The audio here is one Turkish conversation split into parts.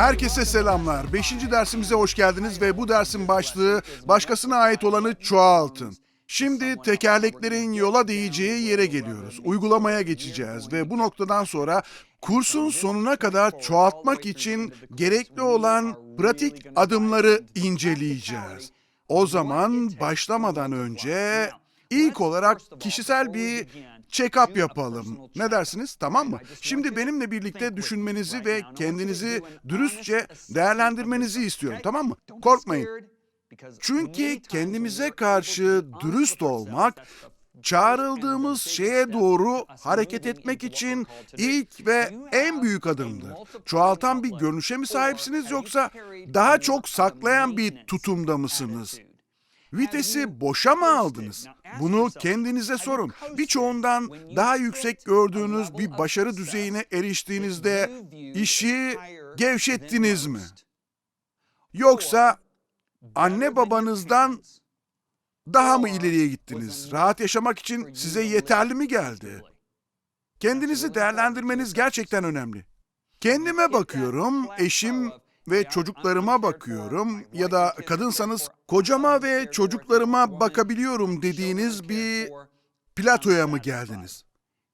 Herkese selamlar. Beşinci dersimize hoş geldiniz ve bu dersin başlığı başkasına ait olanı çoğaltın. Şimdi tekerleklerin yola değeceği yere geliyoruz. Uygulamaya geçeceğiz ve bu noktadan sonra kursun sonuna kadar çoğaltmak için gerekli olan pratik adımları inceleyeceğiz. O zaman başlamadan önce ilk olarak kişisel bir check-up yapalım. Ne dersiniz? Tamam mı? Şimdi benimle birlikte düşünmenizi ve kendinizi dürüstçe değerlendirmenizi istiyorum. Tamam mı? Korkmayın. Çünkü kendimize karşı dürüst olmak, çağrıldığımız şeye doğru hareket etmek için ilk ve en büyük adımdır. Çoğaltan bir görünüşe mi sahipsiniz yoksa daha çok saklayan bir tutumda mısınız? Vitesi boşa mı aldınız? Bunu kendinize sorun. Birçoğundan daha yüksek gördüğünüz bir başarı düzeyine eriştiğinizde işi gevşettiniz mi? Yoksa anne babanızdan daha mı ileriye gittiniz? Rahat yaşamak için size yeterli mi geldi? Kendinizi değerlendirmeniz gerçekten önemli. Kendime bakıyorum, eşim ve çocuklarıma bakıyorum ya da kadınsanız kocama ve çocuklarıma bakabiliyorum dediğiniz bir platoya mı geldiniz?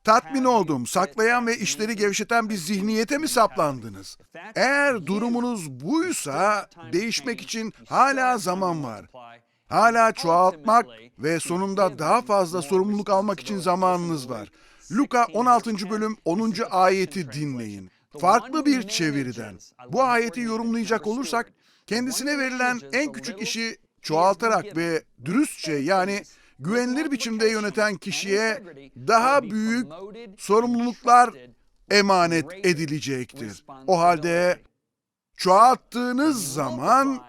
Tatmin oldum, saklayan ve işleri gevşeten bir zihniyete mi saplandınız? Eğer durumunuz buysa değişmek için hala zaman var. Hala çoğaltmak ve sonunda daha fazla sorumluluk almak için zamanınız var. Luka 16. bölüm 10. ayeti dinleyin. Farklı bir çeviriden. Bu ayeti yorumlayacak olursak, kendisine verilen en küçük işi çoğaltarak ve dürüstçe yani güvenilir biçimde yöneten kişiye daha büyük sorumluluklar emanet edilecektir. O halde çoğalttığınız zaman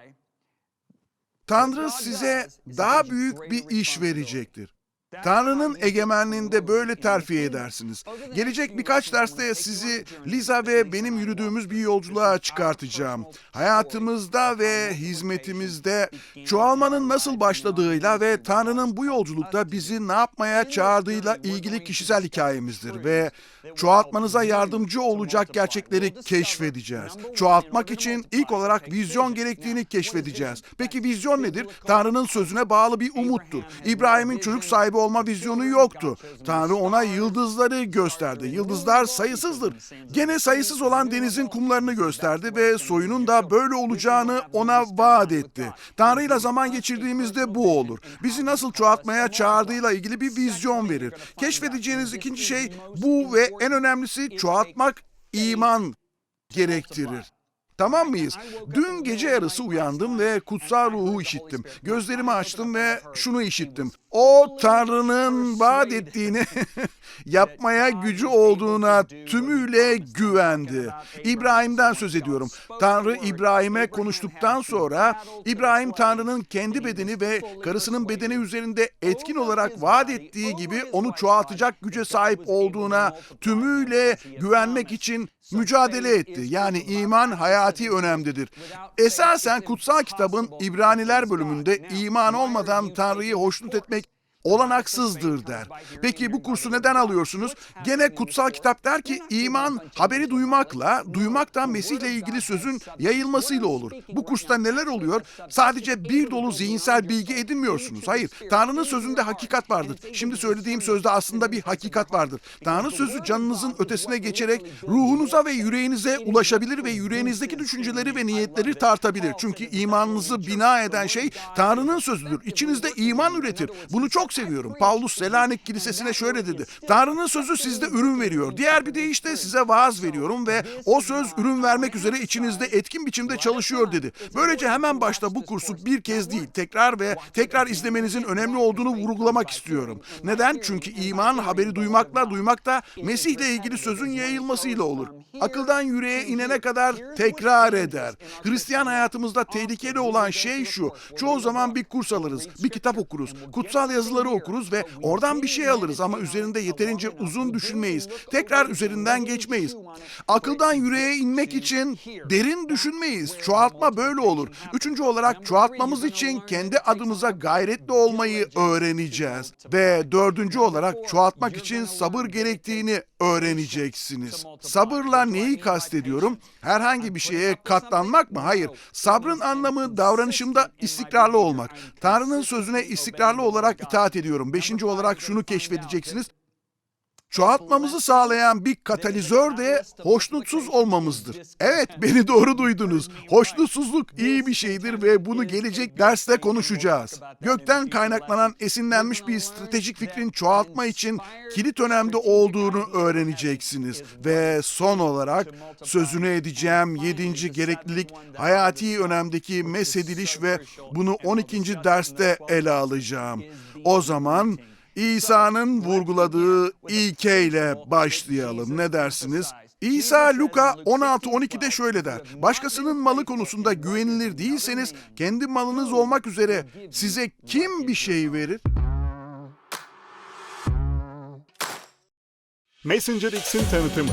Tanrı size daha büyük bir iş verecektir. Tanrı'nın egemenliğinde böyle terfi edersiniz. Gelecek birkaç derste sizi Liza ve benim yürüdüğümüz bir yolculuğa çıkartacağım. Hayatımızda ve hizmetimizde çoğalmanın nasıl başladığıyla ve Tanrı'nın bu yolculukta bizi ne yapmaya çağırdığıyla ilgili kişisel hikayemizdir ve çoğaltmanıza yardımcı olacak gerçekleri keşfedeceğiz. Çoğaltmak için ilk olarak vizyon gerektiğini keşfedeceğiz. Peki vizyon nedir? Tanrı'nın sözüne bağlı bir umuttur. İbrahim'in çocuk sahibi olma vizyonu yoktu. Tanrı ona yıldızları gösterdi. Yıldızlar sayısızdır. Gene sayısız olan denizin kumlarını gösterdi ve soyunun da böyle olacağını ona vaat etti. Tanrı ile zaman geçirdiğimizde bu olur. Bizi nasıl çoğaltmaya çağırdığıyla ilgili bir vizyon verir. Keşfedeceğiniz ikinci şey bu ve en önemlisi çoğaltmak iman gerektirir. Tamam mıyız? Dün gece yarısı uyandım ve kutsal ruhu işittim. Gözlerimi açtım ve şunu işittim. O Tanrı'nın vaat ettiğini yapmaya gücü olduğuna tümüyle güvendi. İbrahim'den söz ediyorum. Tanrı İbrahim'e konuştuktan sonra İbrahim Tanrı'nın kendi bedeni ve karısının bedeni üzerinde etkin olarak vaat ettiği gibi onu çoğaltacak güce sahip olduğuna tümüyle güvenmek için mücadele etti. Yani iman hayati önemlidir. Esasen kutsal kitabın İbraniler bölümünde iman olmadan Tanrı'yı hoşnut etmek olanaksızdır der. Peki bu kursu neden alıyorsunuz? Gene kutsal kitap der ki iman haberi duymakla, duymaktan Mesih'le ilgili sözün yayılmasıyla olur. Bu kursta neler oluyor? Sadece bir dolu zihinsel bilgi edinmiyorsunuz. Hayır, Tanrı'nın sözünde hakikat vardır. Şimdi söylediğim sözde aslında bir hakikat vardır. Tanrı sözü canınızın ötesine geçerek ruhunuza ve yüreğinize ulaşabilir ve yüreğinizdeki düşünceleri ve niyetleri tartabilir. Çünkü imanınızı bina eden şey Tanrı'nın sözüdür. İçinizde iman üretir. Bunu çok seviyorum. Paulus Selanik Kilisesi'ne şöyle dedi. Tanrı'nın sözü sizde ürün veriyor. Diğer bir deyişle size vaaz veriyorum ve o söz ürün vermek üzere içinizde etkin biçimde çalışıyor dedi. Böylece hemen başta bu kursu bir kez değil tekrar ve tekrar izlemenizin önemli olduğunu vurgulamak istiyorum. Neden? Çünkü iman haberi duymakla duymak da Mesih'le ilgili sözün yayılmasıyla olur. Akıldan yüreğe inene kadar tekrar eder. Hristiyan hayatımızda tehlikeli olan şey şu. Çoğu zaman bir kurs alırız, bir kitap okuruz, kutsal yazıları yazıları okuruz ve oradan bir şey alırız ama üzerinde yeterince uzun düşünmeyiz. Tekrar üzerinden geçmeyiz. Akıldan yüreğe inmek için derin düşünmeyiz. Çoğaltma böyle olur. Üçüncü olarak çoğaltmamız için kendi adımıza gayretli olmayı öğreneceğiz. Ve dördüncü olarak çoğaltmak için sabır gerektiğini öğreneceksiniz. Sabırla neyi kastediyorum? Herhangi bir şeye katlanmak mı? Hayır. Sabrın anlamı davranışımda istikrarlı olmak. Tanrı'nın sözüne istikrarlı olarak itaat ediyorum. Beşinci olarak şunu keşfedeceksiniz. Çoğaltmamızı sağlayan bir katalizör de hoşnutsuz olmamızdır. Evet, beni doğru duydunuz. Hoşnutsuzluk iyi bir şeydir ve bunu gelecek derste konuşacağız. Gökten kaynaklanan esinlenmiş bir stratejik fikrin çoğaltma için kilit önemde olduğunu öğreneceksiniz. Ve son olarak sözünü edeceğim yedinci gereklilik hayati önemdeki mesediliş ve bunu 12. derste ele alacağım. O zaman İsa'nın vurguladığı ilkeyle başlayalım. Ne dersiniz? İsa Luka 16-12'de şöyle der. Başkasının malı konusunda güvenilir değilseniz kendi malınız olmak üzere size kim bir şey verir? Messenger X'in tanıtımı.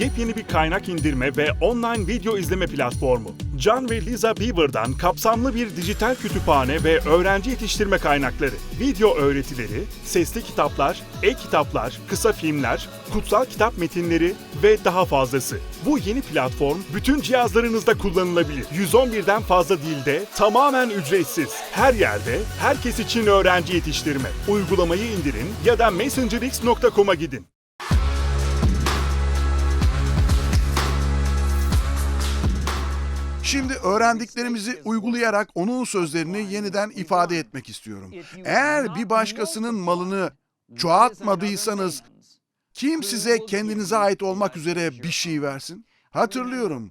Yepyeni bir kaynak indirme ve online video izleme platformu. John ve Lisa Beaver'dan kapsamlı bir dijital kütüphane ve öğrenci yetiştirme kaynakları, video öğretileri, sesli kitaplar, e-kitaplar, kısa filmler, kutsal kitap metinleri ve daha fazlası. Bu yeni platform bütün cihazlarınızda kullanılabilir. 111'den fazla dilde tamamen ücretsiz. Her yerde, herkes için öğrenci yetiştirme. Uygulamayı indirin ya da messengerx.com'a gidin. Şimdi öğrendiklerimizi uygulayarak onun sözlerini yeniden ifade etmek istiyorum. Eğer bir başkasının malını çoğaltmadıysanız kim size kendinize ait olmak üzere bir şey versin? Hatırlıyorum.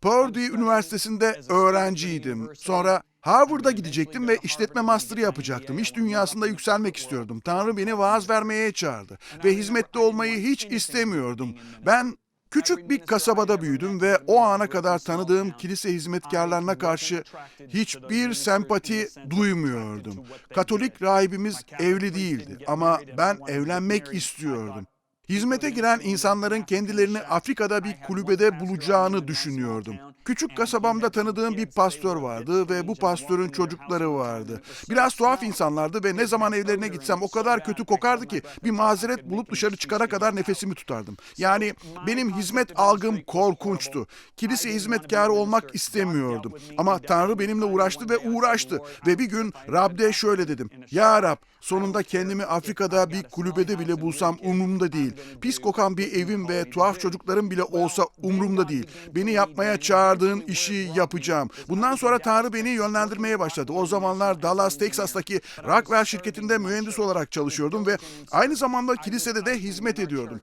Purdue Üniversitesi'nde öğrenciydim. Sonra Harvard'a gidecektim ve işletme master'ı yapacaktım. İş dünyasında yükselmek istiyordum. Tanrı beni vaaz vermeye çağırdı ve hizmette olmayı hiç istemiyordum. Ben Küçük bir kasabada büyüdüm ve o ana kadar tanıdığım kilise hizmetkarlarına karşı hiçbir sempati duymuyordum. Katolik rahibimiz evli değildi ama ben evlenmek istiyordum. Hizmete giren insanların kendilerini Afrika'da bir kulübede bulacağını düşünüyordum. Küçük kasabamda tanıdığım bir pastör vardı ve bu pastörün çocukları vardı. Biraz tuhaf insanlardı ve ne zaman evlerine gitsem o kadar kötü kokardı ki bir mazeret bulup dışarı çıkana kadar nefesimi tutardım. Yani benim hizmet algım korkunçtu. Kilise hizmetkarı olmak istemiyordum. Ama Tanrı benimle uğraştı ve uğraştı. Ve bir gün Rab'de şöyle dedim. Ya Rab sonunda kendimi Afrika'da bir kulübede bile bulsam umurumda değil. Pis kokan bir evim ve tuhaf çocuklarım bile olsa umurumda değil. Beni yapmaya çağırdığın işi yapacağım. Bundan sonra Tanrı beni yönlendirmeye başladı. O zamanlar Dallas, Texas'taki Rockwell şirketinde mühendis olarak çalışıyordum ve aynı zamanda kilisede de hizmet ediyordum.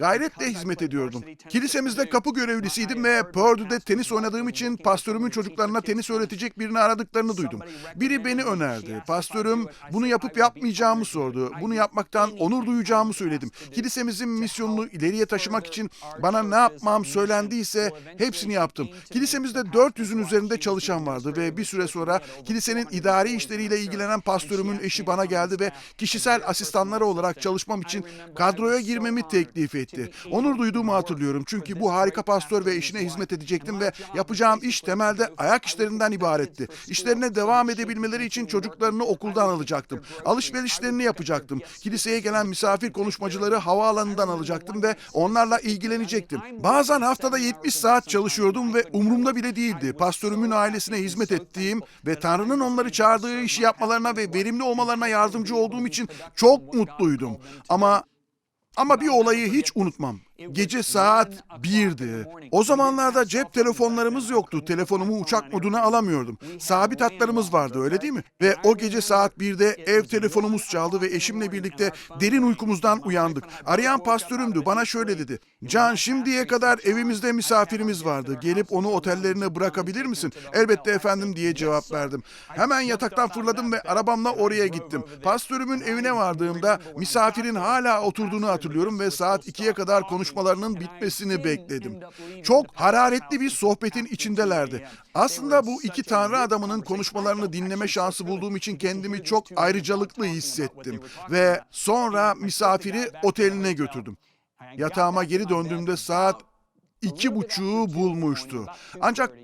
Gayretle hizmet ediyordum. Kilisemizde kapı görevlisiydim ve Purdue'de tenis oynadığım için pastörümün çocuklarına tenis öğretecek birini aradıklarını duydum. Biri beni önerdi. Pastörüm bunu yapıp yapmayacağımı sordu. Bunu yapmaktan onur duyacağımı söyledim. Kilisemizin misyonunu ileriye taşımak için bana ne yapmam söylendiyse hepsini yaptım. Kilisemizde 400'ün üzerinde çalışan vardı ve bir süre sonra kilisenin idari işleriyle ilgilenen pastörümün eşi bana geldi ve kişisel asistanları olarak çalışmam için kadroya girmemi teklif etti. Onur duyduğumu hatırlıyorum çünkü bu harika pastör ve eşine hizmet edecektim ve yapacağım iş temelde ayak işlerinden ibaretti. İşlerine devam edebilmeleri için çocuklarını okuldan alacaktım. Alışverişlerini yapacaktım. Kiliseye gelen misafir konuşmacıları havaalanından alacaktım ve onlarla ilgilenecektim. Bazen haftada 70 saat çalışıyordum ve umurumda bile değildi. Pastörümün ailesine hizmet ettiğim ve Tanrı'nın onları çağırdığı işi yapmalarına ve verimli olmalarına yardımcı olduğum için çok mutluydum. Ama ama bir olayı hiç unutmam. Gece saat 1'di. O zamanlarda cep telefonlarımız yoktu. Telefonumu uçak moduna alamıyordum. Sabit hatlarımız vardı öyle değil mi? Ve o gece saat 1'de ev telefonumuz çaldı ve eşimle birlikte derin uykumuzdan uyandık. Arayan pastörümdü. Bana şöyle dedi. Can şimdiye kadar evimizde misafirimiz vardı. Gelip onu otellerine bırakabilir misin? Elbette efendim diye cevap verdim. Hemen yataktan fırladım ve arabamla oraya gittim. Pastörümün evine vardığımda misafirin hala oturduğunu hatırlıyorum ve saat 2'ye kadar konuşmuştuk konuşmalarının bitmesini bekledim. Çok hararetli bir sohbetin içindelerdi. Aslında bu iki tanrı adamının konuşmalarını dinleme şansı bulduğum için kendimi çok ayrıcalıklı hissettim ve sonra misafiri oteline götürdüm. Yatağıma geri döndüğümde saat iki buçuğu bulmuştu. Ancak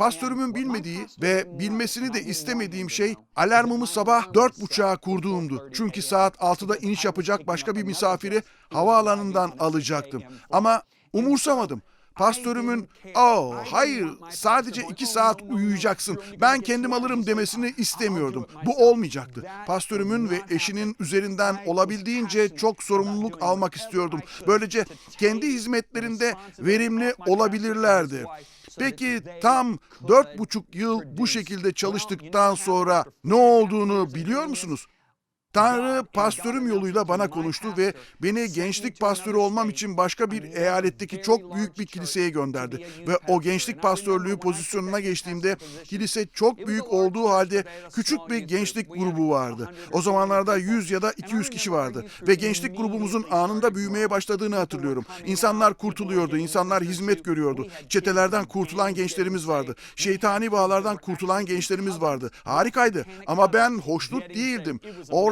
Pastörümün bilmediği ve bilmesini de istemediğim şey alarmımı sabah dört buçuğa kurduğumdu. Çünkü saat 6'da iniş yapacak başka bir misafiri havaalanından alacaktım. Ama umursamadım. Pastörümün "Oh, hayır, sadece iki saat uyuyacaksın. Ben kendim alırım." demesini istemiyordum. Bu olmayacaktı. Pastörümün ve eşinin üzerinden olabildiğince çok sorumluluk almak istiyordum. Böylece kendi hizmetlerinde verimli olabilirlerdi. Peki tam dört buçuk yıl bu şekilde çalıştıktan sonra ne olduğunu biliyor musunuz? Tanrı pastörüm yoluyla bana konuştu ve beni gençlik pastörü olmam için başka bir eyaletteki çok büyük bir kiliseye gönderdi. Ve o gençlik pastörlüğü pozisyonuna geçtiğimde kilise çok büyük olduğu halde küçük bir gençlik grubu vardı. O zamanlarda 100 ya da 200 kişi vardı ve gençlik grubumuzun anında büyümeye başladığını hatırlıyorum. İnsanlar kurtuluyordu, insanlar hizmet görüyordu. Çetelerden kurtulan gençlerimiz vardı. Şeytani bağlardan kurtulan gençlerimiz vardı. Harikaydı ama ben hoşnut değildim.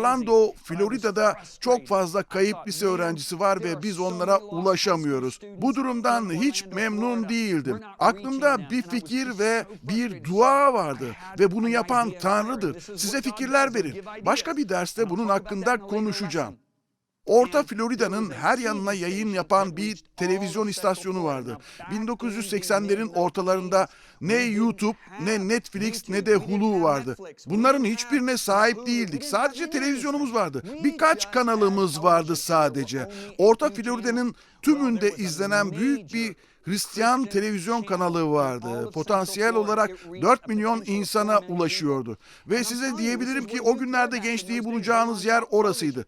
Orlando, Florida'da çok fazla kayıp lise öğrencisi var ve biz onlara ulaşamıyoruz. Bu durumdan hiç memnun değildim. Aklımda bir fikir ve bir dua vardı ve bunu yapan Tanrı'dır. Size fikirler verir. Başka bir derste bunun hakkında konuşacağım. Orta Florida'nın her yanına yayın yapan bir televizyon istasyonu vardı. 1980'lerin ortalarında ne YouTube, ne Netflix, ne de Hulu vardı. Bunların hiçbirine sahip değildik. Sadece televizyonumuz vardı. Birkaç kanalımız vardı sadece. Orta Florida'nın tümünde izlenen büyük bir Hristiyan televizyon kanalı vardı. Potansiyel olarak 4 milyon insana ulaşıyordu. Ve size diyebilirim ki o günlerde gençliği bulacağınız yer orasıydı.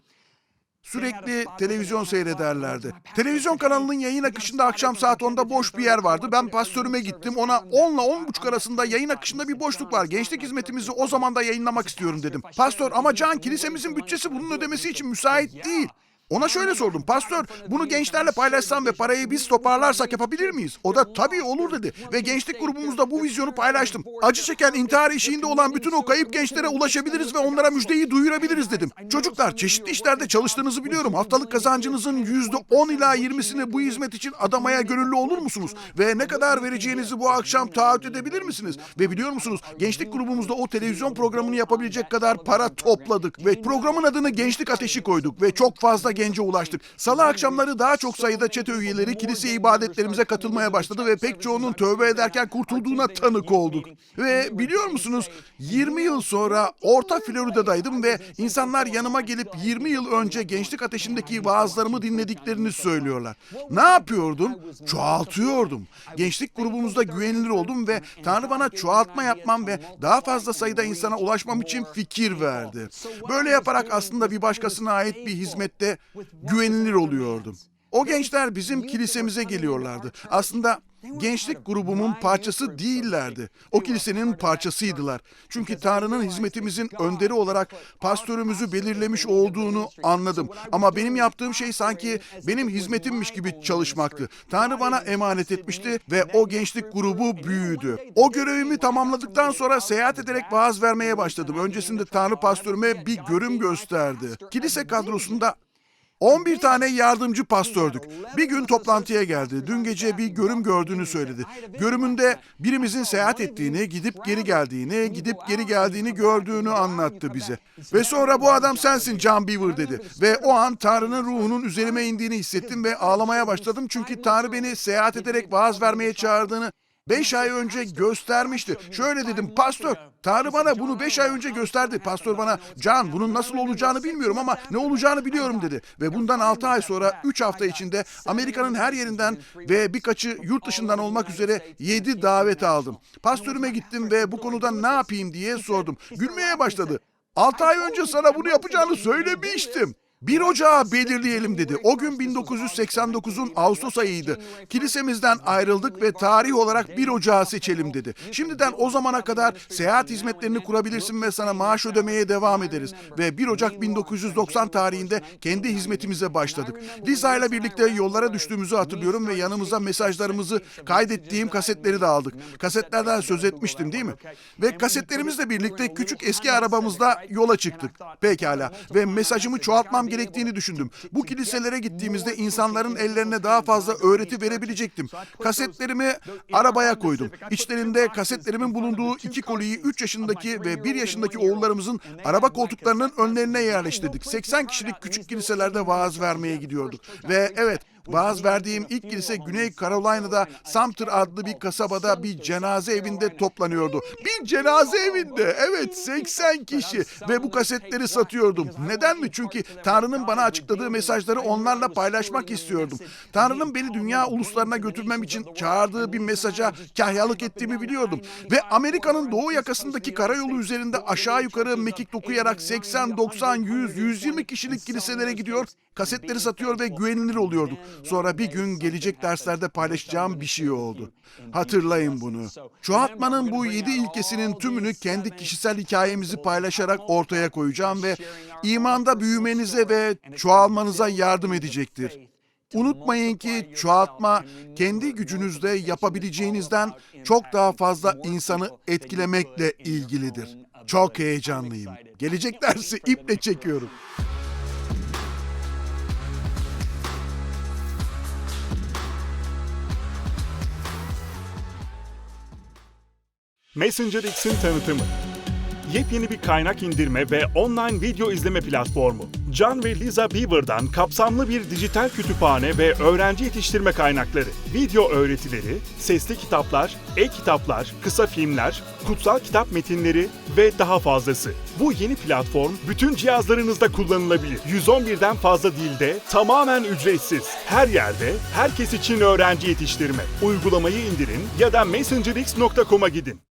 Sürekli televizyon seyrederlerdi. Televizyon kanalının yayın akışında akşam saat 10'da boş bir yer vardı. Ben pastörüme gittim. Ona 10 ile 10.30 arasında yayın akışında bir boşluk var. Gençlik hizmetimizi o zaman da yayınlamak istiyorum dedim. Pastör ama Can kilisemizin bütçesi bunun ödemesi için müsait değil. Ona şöyle sordum. Pastör bunu gençlerle paylaşsam ve parayı biz toparlarsak yapabilir miyiz? O da tabii olur dedi. Ve gençlik grubumuzda bu vizyonu paylaştım. Acı çeken intihar eşiğinde olan bütün o kayıp gençlere ulaşabiliriz ve onlara müjdeyi duyurabiliriz dedim. Çocuklar çeşitli işlerde çalıştığınızı biliyorum. Haftalık kazancınızın yüzde on ila yirmisini bu hizmet için adamaya gönüllü olur musunuz? Ve ne kadar vereceğinizi bu akşam taahhüt edebilir misiniz? Ve biliyor musunuz gençlik grubumuzda o televizyon programını yapabilecek kadar para topladık ve programın adını Gençlik Ateşi koyduk ve çok fazla gence ulaştık. Salı akşamları daha çok sayıda çete üyeleri kilise ibadetlerimize katılmaya başladı ve pek çoğunun tövbe ederken kurtulduğuna tanık olduk. Ve biliyor musunuz 20 yıl sonra Orta Florida'daydım ve insanlar yanıma gelip 20 yıl önce gençlik ateşindeki vaazlarımı dinlediklerini söylüyorlar. Ne yapıyordum? Çoğaltıyordum. Gençlik grubumuzda güvenilir oldum ve Tanrı bana çoğaltma yapmam ve daha fazla sayıda insana ulaşmam için fikir verdi. Böyle yaparak aslında bir başkasına ait bir hizmette güvenilir oluyordum. O gençler bizim kilisemize geliyorlardı. Aslında gençlik grubumun parçası değillerdi. O kilisenin parçasıydılar. Çünkü Tanrı'nın hizmetimizin önderi olarak pastörümüzü belirlemiş olduğunu anladım. Ama benim yaptığım şey sanki benim hizmetimmiş gibi çalışmaktı. Tanrı bana emanet etmişti ve o gençlik grubu büyüdü. O görevimi tamamladıktan sonra seyahat ederek vaaz vermeye başladım. Öncesinde Tanrı pastörüme bir görüm gösterdi. Kilise kadrosunda 11 tane yardımcı pastördük. Bir gün toplantıya geldi. Dün gece bir görüm gördüğünü söyledi. Görümünde birimizin seyahat ettiğini, gidip geri geldiğini, gidip geri geldiğini gördüğünü anlattı bize. Ve sonra bu adam sensin John Beaver dedi. Ve o an Tanrı'nın ruhunun üzerime indiğini hissettim ve ağlamaya başladım. Çünkü Tanrı beni seyahat ederek vaaz vermeye çağırdığını Beş ay önce göstermişti. Şöyle dedim, pastör, Tanrı bana bunu beş ay önce gösterdi. Pastör bana, Can bunun nasıl olacağını bilmiyorum ama ne olacağını biliyorum dedi. Ve bundan altı ay sonra üç hafta içinde Amerika'nın her yerinden ve birkaçı yurt dışından olmak üzere yedi davet aldım. Pastörüme gittim ve bu konuda ne yapayım diye sordum. Gülmeye başladı. Altı ay önce sana bunu yapacağını söylemiştim. 1 Ocağı belirleyelim dedi. O gün 1989'un Ağustos ayıydı. Kilisemizden ayrıldık ve tarih olarak 1 Ocağı seçelim dedi. Şimdiden o zamana kadar seyahat hizmetlerini kurabilirsin ve sana maaş ödemeye devam ederiz. Ve 1 Ocak 1990 tarihinde kendi hizmetimize başladık. Liza ile birlikte yollara düştüğümüzü hatırlıyorum ve yanımıza mesajlarımızı kaydettiğim kasetleri de aldık. Kasetlerden söz etmiştim değil mi? Ve kasetlerimizle birlikte küçük eski arabamızla yola çıktık. Pekala. Ve mesajımı çoğaltmam gerektiğini düşündüm. Bu kiliselere gittiğimizde insanların ellerine daha fazla öğreti verebilecektim. Kasetlerimi arabaya koydum. İçlerinde kasetlerimin bulunduğu iki koliyi 3 yaşındaki ve 1 yaşındaki oğullarımızın araba koltuklarının önlerine yerleştirdik. 80 kişilik küçük kiliselerde vaaz vermeye gidiyorduk. Ve evet Vaaz verdiğim ilk kilise Güney Carolina'da Sumter adlı bir kasabada bir cenaze evinde toplanıyordu. Bir cenaze evinde. Evet 80 kişi ve bu kasetleri satıyordum. Neden mi? Çünkü Tanrı'nın bana açıkladığı mesajları onlarla paylaşmak istiyordum. Tanrı'nın beni dünya uluslarına götürmem için çağırdığı bir mesaja kahyalık ettiğimi biliyordum. Ve Amerika'nın doğu yakasındaki karayolu üzerinde aşağı yukarı mekik dokuyarak 80, 90, 100, 120 kişilik kiliselere gidiyor, kasetleri satıyor ve güvenilir oluyorduk. Sonra bir gün gelecek derslerde paylaşacağım bir şey oldu. Hatırlayın bunu. Çoğaltmanın bu yedi ilkesinin tümünü kendi kişisel hikayemizi paylaşarak ortaya koyacağım ve imanda büyümenize ve çoğalmanıza yardım edecektir. Unutmayın ki çoğaltma kendi gücünüzde yapabileceğinizden çok daha fazla insanı etkilemekle ilgilidir. Çok heyecanlıyım. Gelecek dersi iple çekiyorum. Messenger X'in tanıtımı. Yepyeni bir kaynak indirme ve online video izleme platformu. John ve Lisa Beaver'dan kapsamlı bir dijital kütüphane ve öğrenci yetiştirme kaynakları, video öğretileri, sesli kitaplar, e-kitaplar, kısa filmler, kutsal kitap metinleri ve daha fazlası. Bu yeni platform bütün cihazlarınızda kullanılabilir. 111'den fazla dilde tamamen ücretsiz. Her yerde, herkes için öğrenci yetiştirme. Uygulamayı indirin ya da messengerx.com'a gidin.